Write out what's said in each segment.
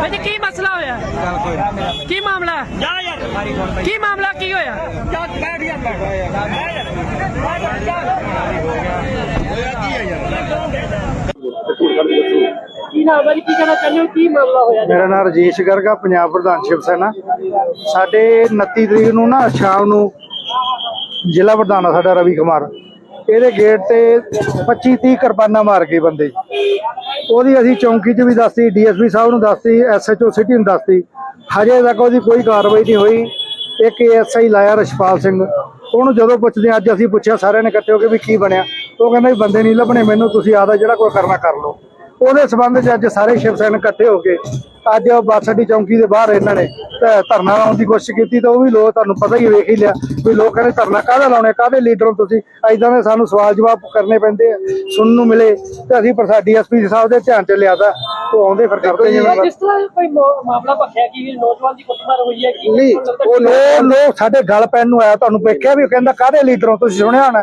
ਭਾਜੀ ਕੀ ਮਸਲਾ ਹੋਇਆ? ਕੀ ਮਾਮਲਾ? ਜਾ ਯਾਰ ਕੀ ਮਾਮਲਾ, ਕੀ ਹੋਇਆ? ਜਾ ਬੈਠ ਯਾਰ ਬੈਠ ਯਾਰ? ਕੀ ਨਾਮ ਹੈ ਜੀ? ਕੀ ਕਹਿਣਾ ਚਾਹੁੰਦੇ ਹੋ? ਕੀ ਮਾਮਲਾ ਹੋਇਆ ਮੇਰਾ ਨਾਮ ਰਜੇਸ਼ ਗਰਗਾ ਪੰਜਾਬ ਪ੍ਰਧਾਨ ਸ਼ਿਵ ਸੈਨਾ। ਸਾਡੇ 29 ਤਰੀਕ ਨੂੰ ਨਾ ਸ਼ਾਮ ਨੂੰ ਜ਼ਿਲ੍ਹਾ ਪ੍ਰਧਾਨ ਆ ਸਾਡਾ ਰਵੀ ਕੁਮਾਰ। ਇਹਦੇ ਗੇਟ ਤੇ 25 30 ਕਿਰਪਾਨਾਂ ਮਾਰ ਕੇ ਬੰਦੇ। ਉਹਦੀ ਅਸੀਂ ਚੌਂਕੀ 'ਚ ਵੀ ਦੱਸਤੀ ਡੀਐਸਪੀ ਸਾਹਿਬ ਨੂੰ ਦੱਸਤੀ ਐਸਐਚਓ ਸਿਟੀ ਨੂੰ ਦੱਸਤੀ। ਹਜੇ ਤੱਕ ਉਹਦੀ ਕੋਈ ਕਾਰਵਾਈ ਨਹੀਂ ਹੋਈ। ਇੱਕ ਐਸਆਈ ਲਾਇਆ ਰਸ਼ਪਾਲ ਸਿੰਘ। ਉਹਨੂੰ ਜਦੋਂ ਪੁੱਛਦੇ ਹਾਂ, ਅੱਜ ਅਸੀਂ ਪੁੱਛਿਆ ਸਾਰਿਆਂ ਨੇ ਇਕੱਠੇ ਹੋ ਕੇ ਵੀ ਕੀ ਬਣਿਆ। ਉਹ ਕਹਿੰਦਾ ਵੀ ਬੰਦੇ ਨਹੀਂ ਲੱਭਣੇ ਮੈਨੂੰ ਤੁਸੀਂ ਆਦਾ ਜਿਹੜਾ ਕੋਈ ਕਰਨਾ ਕਰ ਲਓ। ਉਹਦੇ ਸਬੰਧ 'ਚ ਅੱਜ ਸਾਰੇ ਸ਼ਿਵ ਸੈਨਿਕ ਇਕੱਠੇ ਹੋ ਕੇ ਅੱਜ ਬੱਸ ਅੱਡੀ ਚੌਂਕੀ ਦੇ ਬਾਹਰ ਇਹਨਾਂ ਨੇ ਧਰਨਾ ਲਾਉਣ ਦੀ ਕੋਸ਼ਿਸ਼ ਕੀਤੀ ਤਾਂ ਉਹ ਵੀ ਲੋਕ ਤੁਹਾਨੂੰ ਪਤਾ ਹੀ ਵੇਖ ਹੀ ਲਿਆ ਵੀ ਲੋਕ ਕਹਿੰਦੇ ਧਰਨਾ ਕਾਹਦਾ ਲਾਉਣੇ ਕਾਹਦੇ ਲੀਡਰ ਹੋ ਤੁਸੀਂ? ਐਦਾਂ ਦੇ ਸਾਨੂੰ ਸਵਾਲ ਜਵਾਬ ਕਰਨੇ ਪੈਂਦੇ ਆ ਸੁਣਨ ਨੂੰ ਮਿਲੇ ਤੇ ਅਸੀਂ ਪ੍ਰਸਾ ਡੀਐਸਪੀ ਸਾਹਿਬ ਦੇ ਧਿਆਨ 'ਚ ਲਿਆਦਾ ਉਹ ਆਉਂਦੇ ਫਿਰ ਕਰਦੇ ਜਿਵੇਂ ਜਿਸ ਤਰ੍ਹਾਂ ਕੋਈ ਮਾਮਲਾ ਭਖਿਆ ਕਿ ਨੌਜਵਾਨ ਦੀ ਕੁੱਟਮਾਰ ਹੋਈ ਹੈ ਕਿ ਉਹ ਲੋਕ ਸਾਡੇ ਗੱਲ ਪੈਣ ਨੂੰ ਆਇਆ ਤੁਹਾਨੂੰ ਵੇਖਿਆ ਵੀ ਉਹ ਕਹਿੰਦਾ ਕਾਹਦੇ ਲੀਡਰ ਹੋ ਤੁਸੀਂ ਸੁਣਿਆ ਹੋਣਾ?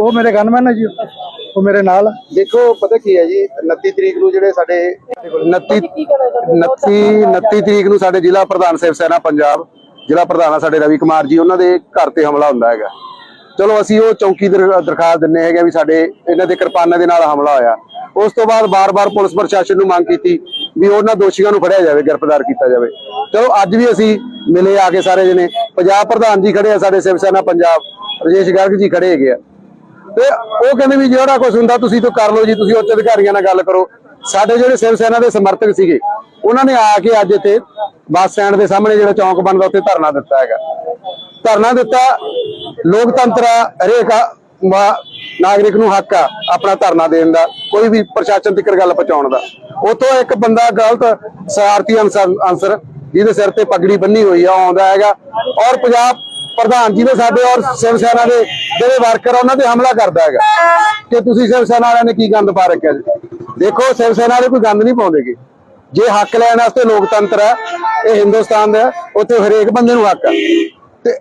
ਉਹ ਮੇਰੇ ਗਨਮੈਨ ਹੈ ਜੀ ਉਹ ਮੇਰੇ ਨਾਲ। ਆ। ਦੇਖੋ ਪਤਾ ਕੀ ਹੈ ਜੀ 29 ਤਰੀਕ ਨੂੰ ਜਿਹੜੇ ਸਾਡੇ 29 ਕੀ ਕਹਿਣਾ ਚਾਹੁੰਦੇ 29 29 ਤਰੀਕ ਨੂੰ ਸਾਡੇ ਜ਼ਿਲ੍ਹਾ ਪ੍ਰਧਾਨ ਸਿਵ ਸੈਨਾ ਪੰਜਾਬ ਜ਼ਿਲ੍ਹਾ ਪ੍ਰਧਾਨ ਆ ਸਾਡੇ ਰਵੀ ਕੁਮਾਰ ਜੀ ਉਹਨਾਂ ਦੇ ਘਰ ਤੇ ਹਮਲਾ ਹੁੰਦਾ ਹੈਗਾ। ਚਲੋ ਅਸੀਂ ਉਹ ਚੌਂਕੀ ਦਰ- ਦਰਖਾਸਤ ਦਿੰਨੇ ਹੈਗੇ ਵੀ ਸਾਡੇ ਇਹਨਾਂ ਦੇ ਕਿਰਪਾਨਾਂ ਦੇ ਨਾਲ ਹਮਲਾ ਹੋਇਆ। ਉਸ ਤੋਂ ਬਾਅਦ ਬਾਰ-ਬਾਰ ਪੁਲਿਸ ਪ੍ਰਸ਼ਾਸਨ ਨੂੰ ਮੰਗ ਕੀਤੀ ਵੀ ਉਹਨਾਂ ਦੋਸ਼ੀਆਂ ਨੂੰ ਫੜਿਆ ਜਾਵੇ ਗ੍ਰਿਫਤਾਰ ਕੀਤਾ ਜਾਵੇ। ਚਲੋ ਅੱਜ ਵੀ ਅਸੀਂ ਮਿਲੇ ਆ ਕੇ ਸਾਰੇ ਜਣੇ। ਪੰਜਾਬ ਪ੍ਰਧਾਨ ਜੀ ਖੜੇ ਆ ਸਾਡੇ ਸਿਵ ਸੈਨਾ ਪੰਜਾਬ। ਰਜੇਸ਼ ਗਰਗ ਜੀ ਖੜੇ ਹੈਗੇ ਆ। ਤੇ ਉਹ ਕਹਿੰਦੇ ਵੀ ਜਿਹੜਾ ਕੁਝ ਹੁੰਦਾ ਤੁਸੀਂ ਤੋਂ ਕਰ ਲਓ ਜੀ, ਤੁਸੀਂ ਉੱਚ ਅਧਿਕਾਰੀਆਂ ਨਾਲ ਗੱਲ ਕਰੋ। ਸਾਡੇ ਜਿਹੜੇ ਸਿਵ ਸੈਨਾ ਦੇ ਸਮਰਥਕ ਸੀਗੇ, ਉਹਨਾਂ ਨੇ ਆ ਕੇ ਅੱਜ ਇੱਥੇ ਬੱਸ ਸਟੈਂਡ ਦੇ ਸਾਹਮਣੇ ਜਿਹੜਾ ਚੌਂਕ ਬਣਦਾ, ਉੱਥੇ ਧਰਨਾ ਦਿੱਤਾ ਹੈਗਾ। ਧਰਨਾ ਦਿੱਤਾ, ਲੋਕਤੰਤਰ ਹਰੇਕ ਨਾਗਰਿਕ ਨੂੰ ਹੱਕ ਆ ਆਪਣਾ ਧਰਨਾ ਦੇਣ ਦਾ, ਕੋਈ ਵੀ ਪ੍ਰਸ਼ਾਸਨ ਤੱਕ ਗੱਲ ਪਹੁੰਚਾਉਣ ਦਾ। ਉਤੋਂ ਇੱਕ ਬੰਦਾ ਗਲਤ ਸਾਰਥੀ ਅਨਸਰ ਅਨਸਰ, ਜਿਹਦੇ ਸਿਰ ਤੇ ਪਗੜੀ ਬੰਨੀ ਹੋਈ ਆ, ਉਹ ਆਉਂਦਾ ਹੈਗਾ। ਔਰ ਪੰਜਾਬ ਪ੍ਰਧਾਨ ਜੀ ਦੇ ਸਾਡੇ ਔਰ ਸਿਵ ਸੈਨਾ ਦੇ ਜਿਹੜੇ ਵਰਕਰ ਆ, ਉਹਨਾਂ ਤੇ ਹਮਲਾ ਕਰਦਾ ਹੈਗਾ। ਕਿ ਤੁਸੀਂ ਸਿਵ ਸੈਨਾ ਵਾਲਿਆਂ ਨੇ ਕੀ ਗੰਦ ਪਾ ਰੱਖਿਆ ਦੇਖੋ ਸਿਵ ਸੈਨਾ ਵਾਲੇ ਕੋਈ ਗੰਦ ਨਹੀਂ ਪਾਉਂਦੇਗੇ ਜੇ ਹੱਕ ਲੈਣ ਵਾਸਤੇ ਲੋਕਤੰਤਰ ਹੈ, ਇਹ ਹਿੰਦੁਸਤਾਨ ਦਾ ਉੱਥੇ ਹਰੇਕ ਬੰਦੇ ਨੂੰ ਹੱਕ ਹੈ। ਤੇ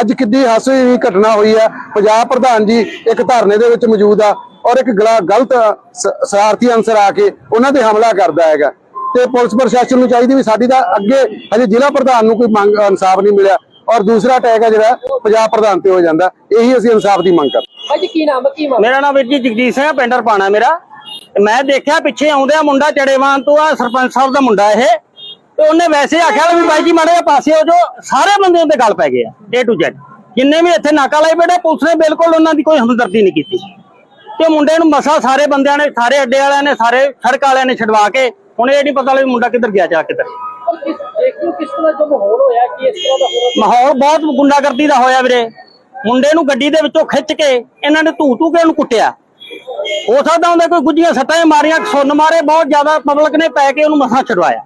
ਅੱਜ ਕਿੰਨੀ ਹਾਸੀ ਘਟਨਾ ਹੋਈ ਹੈ, ਪੰਜਾਬ ਪ੍ਰਧਾਨ ਜੀ ਇੱਕ ਧਰਨੇ ਦੇ ਵਿੱਚ ਮੌਜੂਦ ਆ ਔਰ ਇੱਕ ਗਲਾ- ਗਲਤ ਸ- ਸ਼ਰਾਰਤੀ ਅੰਸਰ ਆ ਕੇ ਉਹਨਾਂ ਤੇ ਹਮਲਾ ਕਰਦਾ ਹੈਗਾ। ਤੇ ਪੁਲਿਸ ਪ੍ਰਸ਼ਾਸਨ ਨੂੰ ਚਾਹੀਦੀ ਵੀ ਸਾਡੀ ਤਾਂ ਅੱਗੇ ਹਜੇ ਜ਼ਿਲ੍ਹਾ ਪ੍ਰਧਾਨ ਨੂੰ ਕੋਈ ਮੰਗ, ਇਨਸਾਫ ਨਹੀਂ ਮਿਲਿਆ। ਔਰ ਦੂਸਰਾ ਅਟੈਕ ਹੈ ਜਿਹੜਾ ਪੰਜਾਬ ਪ੍ਰਧਾਨ ਤੇ ਹੋ ਜਾਂਦਾ। ਇਹੀ ਅਸੀਂ ਇਨਸਾਫ ਦੀ ਮੰਗ ਕਰਦੇ ਭਾਜੀ ਕੀ ਨਾਮ ਹੈ ਕੀ ਮਾਮਲਾ ਮੇਰਾ ਨਾਮ ਵੀਰ ਜੀ ਜਗਜੀਤ ਸਿੰਘ ਆ, ਪਿੰਡ ਰਪਾਣਾ ਮੇਰਾ। ਮੈਂ ਦੇਖਿਆ ਪਿੱਛੇ ਆਉਂਦਿਆ ਮੁੰਡਾ ਚੜੇਵਾਨ ਤੋਂ ਆ ਸਰਪੰਚ ਸਾਹਿਬ ਦਾ ਮੁੰਡਾ ਇਹ। ਤੇ ਉਹਨੇ ਵੈਸੇ ਆਖਿਆ ਵੀ ਬਾਈ ਜੀ ਮਾੜੇ ਪਾਸੇ ਹੋ ਜੋ ਸਾਰੇ ਬੰਦੇ ਉਹਦੇ ਗੱਲ ਪੈ ਗਏ ਆ A to Z ਜਿੰਨੇ ਵੀ ਇੱਥੇ ਨਾਕਾ ਲਾਈ ਬੈਠੇ ਪੁਲਿਸ ਨੇ ਬਿਲਕੁਲ ਉਹਨਾਂ ਦੀ ਕੋਈ ਹਮਦਰਦੀ ਨਹੀਂ ਕੀਤੀ। ਤੇ ਮੁੰਡੇ ਨੂੰ ਮਸਾ ਸਾਰੇ ਬੰਦਿਆਂ ਨੇ ਸਾਰੇ ਅੱਡੇ ਵਾਲਿਆਂ ਨੇ ਸਾਰੇ ਸੜਕ ਵਾਲਿਆਂ ਨੇ ਛਡਵਾ ਕੇ ਹੁਣ ਇਹ ਨਹੀਂ ਪਤਾ ਵੀ ਮੁੰਡਾ ਕਿੱਧਰ ਗਿਆ ਜਾ ਕਿੱਧਰ ਕਿਸ ਦੇਖ ਕਿਸ ਤਰ੍ਹਾਂ ਜੋ ਮਾਹੌਲ ਹੋਇਆ, ਕਿ ਇਸ ਤਰ੍ਹਾਂ ਦਾ ਹੋਣਾ ਮਾਹੌਲ ਬਹੁਤ ਗੁੰਡਾਗਰਦੀ ਦਾ ਹੋਇਆ ਵੀਰੇ। ਮੁੰਡੇ ਨੂੰ ਗੱਡੀ ਦੇ ਵਿੱਚੋਂ ਖਿੱਚ ਕੇ ਇਹਨਾਂ ਨੇ ਧੂ ਧੂ ਕੇ ਉਹਨੂੰ ਕੁੱਟਿਆ। ਹੋ ਸਕਦਾ ਹੁੰਦਾ ਕੋਈ ਗੁੱਜੀਆਂ ਸੱਟਾਂ ਮਾਰੀਆਂ, ਸੁੰਨ ਮਾਰੇ, ਬਹੁਤ ਜ਼ਿਆਦਾ ਪਬਲਿਕ ਨੇ ਪੈ ਕੇ ਉਹਨੂੰ ਮਸਾਂ ਛਡਵਾਇਆ